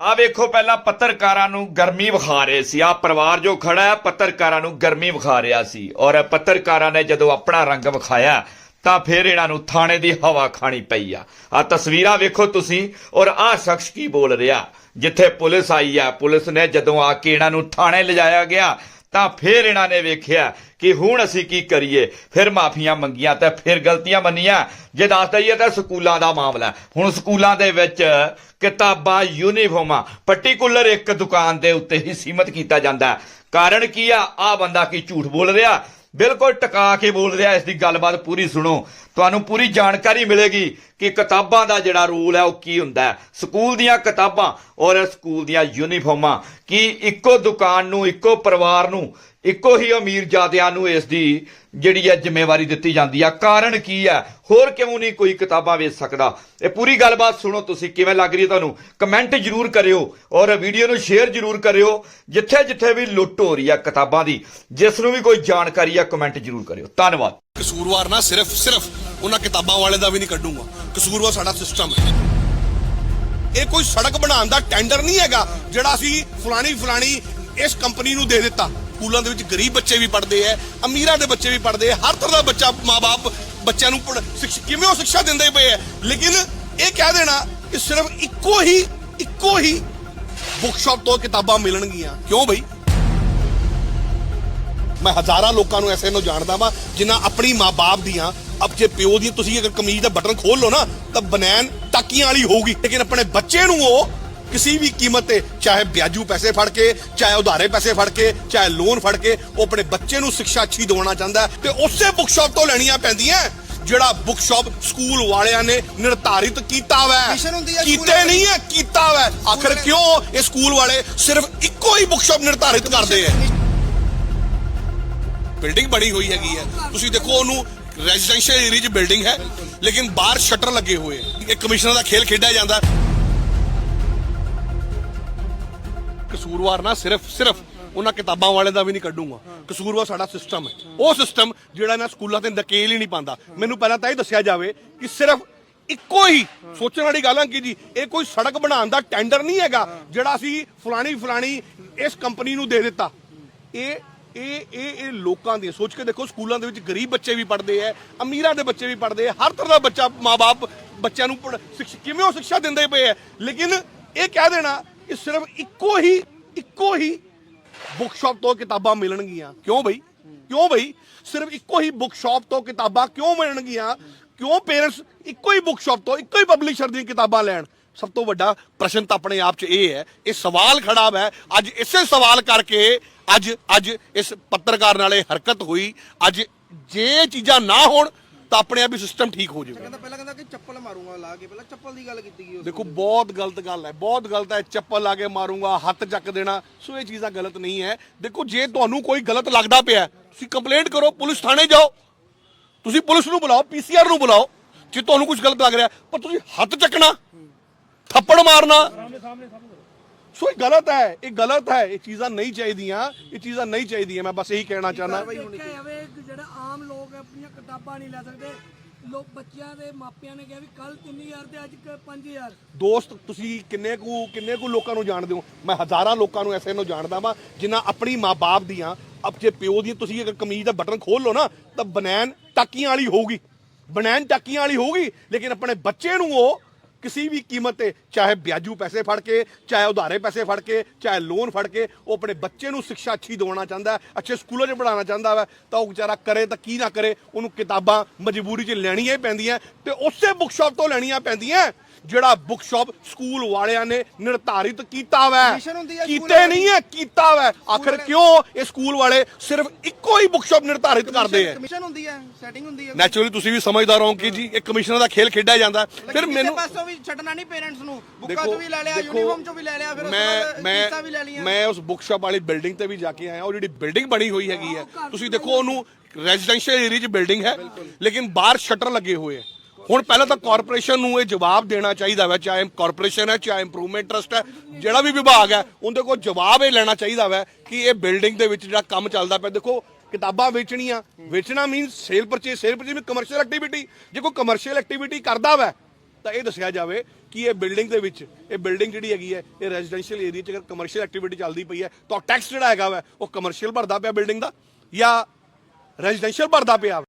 ਆ ਵੇਖੋ ਪਹਿਲਾਂ ਪੱਤਰਕਾਰਾਂ ਨੂੰ ਗਰਮੀ ਵਿਖਾ ਰਹੇ ਸੀ। ਆ ਪਰਿਵਾਰ ਜੋ ਖੜਾ ਹੈ, ਪੱਤਰਕਾਰਾਂ ਨੂੰ ਗਰਮੀ ਵਿਖਾ ਰਿਹਾ ਸੀ। ਔਰ ਪੱਤਰਕਾਰਾਂ ਨੇ ਜਦੋਂ ਆਪਣਾ ਰੰਗ ਵਿਖਾਇਆ, ਤਾਂ ਫਿਰ ਇਹਨਾਂ ਨੂੰ ਥਾਣੇ ਦੀ ਹਵਾ ਖਾਣੀ ਪਈ ਆ। ਆ ਤਸਵੀਰਾਂ ਵੇਖੋ ਤੁਸੀਂ, ਔਰ ਆ ਸ਼ਖਸ ਕੀ ਬੋਲ ਰਿਹਾ? ਜਿੱਥੇ ਪੁਲਿਸ ਆਈ ਆ, ਪੁਲਿਸ ਨੇ ਜਦੋਂ ਆ ਕੇ ਇਹਨਾਂ ਨੂੰ ਥਾਣੇ ਲਿਜਾਇਆ ਗਿਆ ਤਾਂ ਫਿਰ ਇਹਨਾਂ ਨੇ ਵੇਖਿਆ ਕਿ ਹੁਣ ਅਸੀਂ ਕੀ ਕਰੀਏ? ਫਿਰ ਮਾਫੀਆਂ ਮੰਗੀਆਂ ਤੇ ਫਿਰ ਗਲਤੀਆਂ ਮੰਨੀਆਂ। ਜੇ ਦੱਸ ਦਈਏ ਤਾਂ ਸਕੂਲਾਂ ਦਾ ਮਾਮਲਾ ਹੁਣ ਸਕੂਲਾਂ ਦੇ ਵਿੱਚ ਕਿਤਾਬਾਂ, ਯੂਨੀਫਾਰਮਾਂ ਪਾਰਟਿਕੂਲਰ ਇੱਕ ਦੁਕਾਨ ਦੇ ਉੱਤੇ ਹੀ ਸੀਮਤ ਕੀਤਾ ਜਾਂਦਾ ਹੈ। ਕਾਰਨ ਕੀ ਆ? ਆ ਬੰਦਾ ਕੀ ਝੂਠ ਬੋਲ ਰਿਹਾ? ਬਿਲਕੁਲ ਟਕਾ ਕੇ ਬੋਲ ਰਿਹਾ, ਇਸ ਦੀ ਗੱਲਬਾਤ ਪੂਰੀ ਸੁਣੋ। ਤੁਹਾਨੂੰ ਪੂਰੀ ਜਾਣਕਾਰੀ ਮਿਲੇਗੀ ਕਿ ਕਿਤਾਬਾਂ ਦਾ ਜਿਹੜਾ ਰੂਲ ਹੈ, ਉਹ ਕੀ ਹੁੰਦਾ ਹੈ। ਸਕੂਲ ਦੀਆਂ ਕਿਤਾਬਾਂ ਔਰ ਸਕੂਲ ਦੀਆਂ ਯੂਨੀਫਾਰਮਾਂ, ਕੀ ਇੱਕੋ ਦੁਕਾਨ ਨੂੰ, ਇੱਕੋ ਪਰਿਵਾਰ ਨੂੰ ਇੱਕੋ ਹੀ ਅਮੀਰ ਜਾਦਿਆਂ ਨੂੰ ਇਸ ਦੀ ਜਿਹੜੀ ਹੈ ਜ਼ਿੰਮੇਵਾਰੀ ਦਿੱਤੀ ਜਾਂਦੀ ਆ। ਕਾਰਨ ਕੀ ਹੈ? ਹੋਰ ਕਿਉਂ ਨਹੀਂ ਕੋਈ ਕਿਤਾਬਾਂ ਵੇਚ ਸਕਦਾ? ਇਹ ਪੂਰੀ ਗੱਲਬਾਤ ਸੁਣੋ ਤੁਸੀਂ, ਕਿਵੇਂ ਲੱਗ ਰਹੀ ਹੈ ਤੁਹਾਨੂੰ? ਕਮੈਂਟ ਜਰੂਰ ਕਰਿਓ ਔਰ ਵੀਡੀਓ ਨੂੰ ਸ਼ੇਅਰ ਜਰੂਰ ਕਰਿਓ, ਜਿੱਥੇ ਜਿੱਥੇ ਵੀ ਲੁੱਟ ਹੋ ਰਹੀ ਆ ਕਿਤਾਬਾਂ ਦੀ। ਜਿਸ ਨੂੰ ਵੀ ਕੋਈ ਜਾਣਕਾਰੀ ਆ ਕਮੈਂਟ ਜਰੂਰ ਕਰਿਓ। ਧੰਨਵਾਦ। ਕਸੂਰਵਾਰ ਨਾ ਸਿਰਫ ਸਿਰਫ ਉਹਨਾਂ ਕਿਤਾਬਾਂ ਵਾਲੇ ਦਾ ਵੀ ਨਹੀਂ ਕੱਢੂਗਾ। ਕਸੂਰਵਾਰ ਸਾਡਾ ਸਿਸਟਮ ਹੈ। ਇਹ ਕੋਈ ਸੜਕ ਬਣਾਉਣ ਦਾ ਟੈਂਡਰ ਨਹੀਂ ਹੈਗਾ, ਜਿਹੜਾ ਅਸੀਂ ਫਲਾਣੀ ਫਲਾਣੀ ਇਸ ਕੰਪਨੀ ਨੂੰ ਦੇ ਦਿੱਤਾ। ਸਕੂਲਾਂ ਦੇ ਵਿੱਚ ਗਰੀਬ ਬੱਚੇ ਵੀ ਪੜ੍ਹਦੇ ਐ, ਅਮੀਰਾਂ ਦੇ ਬੱਚੇ ਵੀ ਪੜ੍ਹਦੇ ਐ, ਹਰ ਤਰ੍ਹਾਂ ਦਾ ਬੱਚਾ ਮਾਪੇ ਬੱਚਿਆਂ ਨੂੰ ਕਿਵੇਂ ਉਹ ਸਿੱਖਿਆ ਦਿੰਦੇ ਪਏ ਐ। ਲੇਕਿਨ ਇਹ ਕਹਿ ਦੇਣਾ ਕਿ ਸਿਰਫ ਇੱਕੋ ਹੀ ਇੱਕੋ ਹੀ ਬੁੱਕ ਤੋਂ ਕਿਤਾਬਾਂ ਮਿਲਣਗੀਆਂ। ਕਿਉਂ ਬਈ? ਮੈਂ ਹਜ਼ਾਰਾਂ ਲੋਕਾਂ ਨੂੰ ਐਸੇ ਨੂੰ ਜਾਣਦਾ ਵਾਂ, ਜਿਨ੍ਹਾਂ ਆਪਣੀ ਮਾਂ-ਬਾਪ ਦੀਆਂ ਆਪਣੇ ਪਿਓ ਦੀ ਤੁਸੀਂ ਅਗਰ ਕਮੀਜ਼ ਦਾ ਬਟਨ ਖੋਲ ਲਓ ਨਾ, ਤਾਂ ਬਨੈਨ ਟਾਕੀਆਂ ਵਾਲੀ ਹੋਊਗੀ। ਲੇਕਿਨ ਆਪਣੇ ਬੱਚੇ ਨੂੰ ਉਹ ਕਿਸੇ ਵੀ ਕੀਮਤ ਤੇ ਚਾਹੇ ਵਿਆਜੂ ਪੈਸੇ ਫੜ ਕੇ ਚਾਹੇ ਉਧਾਰੇ ਪੈਸੇ ਫੜ ਕੇ ਚਾਹੇ ਲੋਨ ਫੜ ਕੇ ਉਹ ਆਪਣੇ ਬੱਚੇ ਨੂੰ ਸਿੱਖਿਆ ਅੱਛੀ ਦਿਵਾਉਣਾ ਚਾਹੁੰਦਾ ਤੇ ਉਸੇ ਬੁੱਕ ਸ਼ਾਪ ਤੋਂ ਲੈਣੀਆਂ ਪੈਂਦੀਆਂ ਜਿਹੜਾ ਬੁੱਕ ਸ਼ਾਪ ਸਕੂਲ ਵਾਲਿਆਂ ਨੇ ਨਿਰਧਾਰਿਤ ਕੀਤਾ ਵੈ। ਕੀਤੇ ਨਹੀਂ ਹੈ ਕੀਤਾ ਵੈ। ਆਖਰ ਕਿਉਂ ਇਹ ਸਕੂਲ ਵਾਲੇ ਸਿਰਫ ਇੱਕੋ ਹੀ ਬੁੱਕ ਸ਼ਾਪ ਨਿਰਧਾਰਿਤ ਕਰਦੇ ਆ ਬਿਲਡਿੰਗ ਬਣੀ ਹੋਈ ਹੈਗੀ ਹੈ। ਤੁਸੀਂ ਦੇਖੋ ਉਹਨੂੰ ਰੈਜ਼ੀਡੈਂਸ਼ੀਅਲ ਏਰੀਆ 'ਚ ਬਿਲਡਿੰਗ ਹੈ ਲੇਕਿਨ ਬਾਹਰ ਸ਼ਟਰ ਲੱਗੇ ਹੋਏ ਇਹ ਕਮਿਸ਼ਨਰ ਦਾ ਖੇਲ ਖੇਡਿਆ ਜਾਂਦਾ। ਕਸੂਰਵਾਰ ਨਾ ਸਿਰਫ ਸਿਰਫ ਉਹਨਾਂ ਕਿਤਾਬਾਂ ਵਾਲੇ ਦਾ ਵੀ ਨਹੀਂ ਕੱਢੂਗਾ। ਕਸੂਰਵਾਰ ਸਾਡਾ ਸਿਸਟਮ ਹੈ। ਉਹ ਸਿਸਟਮ ਜਿਹੜਾ ਨਾ ਸਕੂਲਾਂ ਤੇ ਨਕੇਲ ਹੀ ਨਹੀਂ ਪਾਉਂਦਾ। ਮੈਨੂੰ ਪਹਿਲਾਂ ਤਾਂ ਇਹ ਦੱਸਿਆ ਜਾਵੇ ਕਿ ਸਿਰਫ ਇੱਕੋ ਹੀ ਸੋਚਣ ਵਾਲੀ ਗੱਲ ਹੈ ਕਿ ਜੀ, ਇਹ ਕੋਈ ਸੜਕ ਬਣਾਉਣ ਦਾ ਟੈਂਡਰ ਨਹੀਂ ਹੈਗਾ, ਜਿਹੜਾ ਅਸੀਂ ਫਲਾਣੀ ਫਲਾਣੀ ਇਸ ਕੰਪਨੀ ਨੂੰ ਦੇ ਦਿੱਤਾ। ਇਹ ਇਹ ਇਹ ਇਹ ਲੋਕਾਂ ਦੀ ਸੋਚ ਕੇ ਦੇਖੋ, ਸਕੂਲਾਂ ਦੇ ਵਿੱਚ ਗਰੀਬ ਬੱਚੇ ਵੀ ਪੜ੍ਹਦੇ ਐ ਅਮੀਰਾਂ ਦੇ ਬੱਚੇ ਵੀ ਪੜ੍ਹਦੇ ਐ ਹਰ ਤਰ੍ਹਾਂ ਦਾ ਬੱਚਾ ਮਾਪੇ ਬੱਚਿਆਂ ਨੂੰ ਪੜ੍ਹ- ਸਿਕਸ਼- ਕਿਵੇਂ ਉਹ ਸਿੱਖਿਆ ਦਿੰਦੇ ਪਏ ਐ ਲੇਕਿਨ ਇਹ ਕਹਿ ਦੇਣਾ ਕਿ ਸਿਰਫ ਇੱਕੋ ਹੀ ਇੱਕੋ ਹੀ ਬੁੱਕ ਸ਼ਾਪ ਤੋਂ ਕਿਤਾਬਾਂ ਮਿਲਣਗੀਆਂ। ਕਿਉਂ ਬਈ? ਕਿਉਂ ਬਈ? ਸਿਰਫ ਇੱਕੋ ਹੀ ਬੁੱਕ ਸ਼ਾਪ ਤੋਂ ਕਿਤਾਬਾਂ ਕਿਉਂ ਮਿਲਣਗੀਆਂ? ਕਿਉਂ ਪੇਰੈਂਟਸ ਇੱਕੋ ਹੀ ਬੁੱਕਸ਼ਾਪ ਤੋਂ, ਇੱਕੋ ਹੀ ਪਬਲਿਸ਼ਰ ਦੀਆਂ ਕਿਤਾਬਾਂ ਲੈਣ? ਸਭ ਤੋਂ ਵੱਡਾ ਪ੍ਰਸ਼ਨ ਤਾਂ ਆਪਣੇ ਆਪ 'ਚ ਇਹ ਹੈ, ਇਹ ਸਵਾਲ ਖੜਾ ਹੈ ਅੱਜ ਇਸੇ ਸਵਾਲ ਕਰਕੇ ਅੱਜ ਅੱਜ ਇਸ ਪੱਤਰਕਾਰ ਨਾਲ ਇਹ ਹਰਕਤ ਹੋਈ। ਅੱਜ ਜੇ ਚੀਜ਼ਾਂ ਨਾ ਹੋਣ ਤਾਂ ਆਪਣੇ ਆਪ ਹੀ ਸਿਸਟਮ ਠੀਕ ਹੋ ਜਾਵੇ ਕਹਿੰਦਾ ਪਹਿਲਾਂ ਕਹਿੰਦਾ ਕਿ ਚੱਪਲ ਮਾਰੂੰਗਾ ਲਾ ਕੇ ਪਹਿਲਾਂ ਚੱਪਲ ਦੀ ਗੱਲ ਕੀਤੀ ਗਈ ਉਸ ਦੇਖੋ ਬਹੁਤ ਗਲਤ ਗੱਲ ਹੈ ਬਹੁਤ ਗਲਤ ਹੈ ਚੱਪਲ ਲਾ ਕੇ ਮਾਰੂੰਗਾ ਹੱਥ ਚੱਕ ਦੇਣਾ ਸੋ ਇਹ ਚੀਜ਼ਾਂ ਗਲਤ ਨਹੀਂ ਹੈ। ਦੇਖੋ ਜੇ ਤੁਹਾਨੂੰ ਕੋਈ ਗਲਤ ਲੱਗਦਾ ਪਿਆ ਤੁਸੀਂ ਕੰਪਲੇਂਟ ਕਰੋ ਪੁਲਿਸ ਥਾਣੇ ਜਾਓ। ਤੁਸੀਂ ਪੁਲਿਸ ਨੂੰ ਬੁਲਾਓ ਪੀਸੀਆਰ ਨੂੰ ਬੁਲਾਓ ਜੇ ਤੁਹਾਨੂੰ ਕੁਝ ਗਲਤ ਲੱਗ ਰਿਹਾ ਪਰ ਤੁਸੀਂ ਹੱਥ ਚੱਕਣਾ ਥੱਪੜ ਮਾਰਨਾ। ਸੋ ਇਹ ਗਲਤ ਹੈ ਇਹ ਗਲਤ ਹੈ ਇਹ ਚੀਜ਼ਾਂ ਨਹੀਂ ਚਾਹੀਦੀਆਂ ਇਹ ਚੀਜ਼ਾਂ ਨਹੀਂ ਚਾਹੀਦੀਆਂ ਮੈਂ ਬਸ ਇਹੀ ਕਹਿਣਾ ਚਾਹੁੰਦਾ। ਦੇਖਿਆ ਜਾਵੇ ਕਿ ਜਿਹੜਾ ਆਮ ਲੋਕ ਆਪਣੀਆਂ ਕਿਤਾਬਾਂ ਨਹੀਂ ਲੈ ਸਕਦੇ। ਲੋਕ ਬੱਚਿਆਂ ਦੇ ਮਾਪਿਆਂ ਨੇ ਕਿਹਾ ਵੀ ਕੱਲ 3000 ਤੇ ਅੱਜ 5000 ਦੋਸਤ ਤੁਸੀਂ ਕਿੰਨੇ ਕੁ ਕਿੰਨੇ ਕੁ ਲੋਕਾਂ ਨੂੰ ਜਾਣਦੇ ਹੋ? ਮੈਂ ਹਜ਼ਾਰਾਂ ਲੋਕਾਂ ਨੂੰ ਐਸੇ ਨੂੰ ਜਾਣਦਾ ਵਾਂ ਜਿਨ੍ਹਾਂ ਆਪਣੀ ਮਾਂ-ਬਾਪ ਦੀਆਂ ਆਪਣੇ ਪਿਓ ਦੀਆਂ ਤੁਸੀਂ ਅਗਰ ਕਮੀਜ਼ ਦਾ ਬਟਨ ਖੋਲ ਲਓ ਨਾ ਤਾਂ ਬਨੈਨ ਟਾਕੀਆਂ ਵਾਲੀ ਹੋਊਗੀ। ਬਨੈਨ ਟਾਕੀਆਂ ਵਾਲੀ ਹੋਊਗੀ ਲੇਕਿਨ ਆਪਣੇ ਬੱਚੇ ਨੂੰ ਉਹ ਕਿਸੇ ਵੀ ਕੀਮਤ ਤੇ, ਚਾਹੇ ਵਿਆਜੂ ਪੈਸੇ ਫੜ ਕੇ, ਚਾਹੇ ਉਧਾਰੇ ਪੈਸੇ ਫੜ ਕੇ, ਚਾਹੇ ਲੋਨ ਫੜ ਕੇ, ਉਹ ਆਪਣੇ ਬੱਚੇ ਨੂੰ ਸਿੱਖਿਆ ਅੱਛੀ ਦਿਵਾਉਣਾ ਚਾਹੁੰਦਾ ਅੱਛੇ ਸਕੂਲਾਂ 'ਚ ਪੜਾਉਣਾ ਚਾਹੁੰਦਾ ਵਾ, ਤਾਂ ਉਹ ਵਿਚਾਰਾ ਕਰੇ ਤਾਂ ਕੀ ਨਾ ਕਰੇ, ਉਹਨੂੰ ਕਿਤਾਬਾਂ ਮਜਬੂਰੀ 'ਚ ਲੈਣੀਆਂ ਹੀ ਪੈਂਦੀਆਂ ਤੇ ਉਸੇ ਬੁੱਕ ਸ਼ਾਪ ਤੋਂ ਲੈਣੀਆਂ ਪੈਂਦੀਆਂ। ਜਿਹੜਾ ਬੁੱਕ ਸ਼ਾਪ ਸਕੂਲ ਵਾਲਿਆਂ ਨੇ ਨਿਰਧਾਰਿਤ ਕੀਤਾ ਵੈ। ਹੁੰਦੀ ਸਕੂਲ ਕੀਤੇ ਵਾਲਿਆਂ ਨਹੀਂ ਹੈ ਕੀਤਾ ਵੈ। ਆਖਰ ਕਿਉਂ ਇਹ ਸਕੂਲ ਵਾਲੇ ਸਿਰਫ ਇੱਕੋ ਹੀ ਬੁੱਕ ਸ਼ਾਪ ਨਿਰਧਾਰਿਤ ਕਰਦੇ ਆ ਕਮਿਸ਼ਨ ਹੁੰਦੀ ਹੈ ਸੈਟਿੰਗ ਹੁੰਦੀ ਹੈ। ਨੈਚੁਰਲੀ ਤੁਸੀਂ ਵੀ ਸਮਝਦਾਰ ਹੋ ਕਿ ਜੀ ਇਹ ਕਮਿਸ਼ਨਰ ਦਾ ਖੇਲ ਖੇਡਿਆ ਜਾਂਦਾ। ਫਿਰ ਮੈਨੂੰ ਪਾਸੋਂ ਵੀ ਛੱਡਣਾ ਨਹੀਂ ਪੇਰੈਂਟਸ ਨੂੰ। ਬੁੱਕਾਂ ਦੇਖੋ ਤੋਂ ਵੀ ਲੈ ਲਿਆ ਦੇਖੋ, ਯੂਨੀਫਾਰਮ ਚੋਂ ਵੀ ਲੈ ਲਿਆ ਫਿਰ ਉਸ ਤੋਂ ਮੈਂ ਬਾਅਦ ਮੈਂ ਫੀਸਾਂ ਵੀ ਲੈ ਲਈਆਂ। ਮੈਂ ਉਸ ਬੁੱਕ ਸ਼ਾਪ ਵਾਲੀ ਬਿਲਡਿੰਗ ਤੇ ਵੀ ਜਾ ਕੇ ਆਇਆ ਉਹ ਜਿਹੜੀ ਬਿਲਡਿੰਗ ਬਣੀ ਹੋਈ ਹੈਗੀ ਹੈ। ਤੁਸੀਂ ਦੇਖੋ ਉਹਨੂੰ ਰੈਜ਼ੀਡੈਂਸ਼ੀਅਲ ਏਰੀਆ 'ਚ ਬਿਲਡਿੰਗ ਹੈ ਲੇਕਿਨ ਬਾਹਰ ਸ਼ਟਰ ਲੱਗੇ ਹੋਏ ਹੈ। ਹੁਣ ਪਹਿਲਾਂ ਤਾਂ ਕਾਰਪੋਰੇਸ਼ਨ ਨੂੰ ਇਹ ਜਵਾਬ ਦੇਣਾ ਚਾਹੀਦਾ ਵੈ, ਚਾਹੇ ਕਾਰਪੋਰੇਸ਼ਨ ਹੈ, ਚਾਹੇ ਇੰਪਰੂਵਮੈਂਟ ਟਰਸਟ ਹੈ, ਜਿਹੜਾ ਵੀ ਵਿਭਾਗ ਹੈ, ਉਹਦੇ ਕੋਲ ਜਵਾਬ ਇਹ ਲੈਣਾ ਚਾਹੀਦਾ ਵੈ ਕਿ ਇਹ ਬਿਲਡਿੰਗ ਦੇ ਵਿੱਚ ਜਿਹੜਾ ਕੰਮ ਚੱਲਦਾ ਪਿਆ, ਦੇਖੋ ਕਿਤਾਬਾਂ ਵੇਚਣੀਆਂ, ਵੇਚਣਾ means sale purchase sale purchase ਵੀ ਕਮਰਸ਼ੀਅਲ ਐਕਟੀਵਿਟੀ ਜੇ ਕੋਈ ਕਮਰਸ਼ੀਅਲ ਐਕਟੀਵਿਟੀ ਕਰਦਾ ਵੈ, ਤਾਂ ਇਹ ਦੱਸਿਆ ਜਾਵੇ ਕਿ ਇਹ ਬਿਲਡਿੰਗ ਦੇ ਵਿੱਚ, ਇਹ ਬਿਲਡਿੰਗ ਜਿਹੜੀ ਹੈਗੀ ਹੈ, ਇਹ ਰੈਜ਼ੀਡੈਂਸ਼ੀਅਲ ਏਰੀਆ 'ਚ ਅਗਰ ਕਮਰਸ਼ੀਅਲ ਐਕਟੀਵਿਟੀ ਚੱਲਦੀ ਪਈ ਹੈ, ਤਾਂ ਟੈਕਸ ਜਿਹੜਾ ਹੈਗਾ ਵੈ, ਉਹ ਕਮਰਸ਼ੀਅਲ ਭਰਦਾ ਪਿਆ ਬਿਲਡਿੰਗ ਦਾ ਜਾਂ ਰੈਜ਼ੀਡੈਂਸ਼ੀਅਲ ਭਰਦਾ ਪਿਆ।